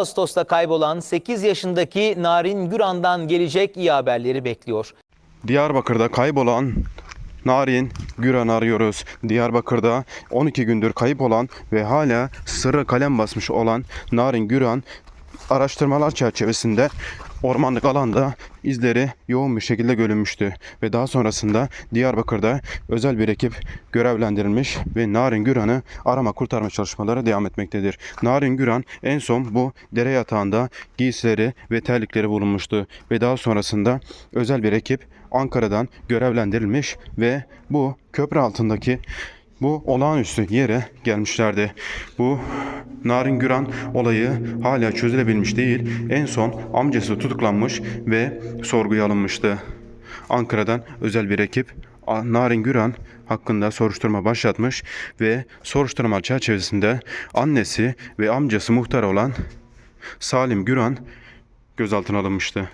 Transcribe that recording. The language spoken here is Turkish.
Ağustos'ta kaybolan 8 yaşındaki Narin Güran'dan gelecek iyi haberleri bekliyor. Diyarbakır'da kaybolan Narin Güran arıyoruz. Diyarbakır'da 12 gündür kayıp olan ve hala sırra kalem basmış olan Narin Güran araştırmalar çerçevesinde ormanlık alanda izleri yoğun bir şekilde görülmüştü ve daha sonrasında Diyarbakır'da özel bir ekip görevlendirilmiş ve Narin Güran'ı arama kurtarma çalışmaları devam etmektedir. Narin Güran en son bu dere yatağında giysileri ve terlikleri bulunmuştu ve daha sonrasında özel bir ekip Ankara'dan görevlendirilmiş ve bu köprü altındaki bu olağanüstü yere gelmişlerdi. Bu Narin Güran olayı hala çözülebilmiş değil. En son amcası tutuklanmış ve sorguya alınmıştı. Ankara'dan özel bir ekip Narin Güran hakkında soruşturma başlatmış ve soruşturma çerçevesinde annesi ve amcası muhtar olan Salim Güran gözaltına alınmıştı.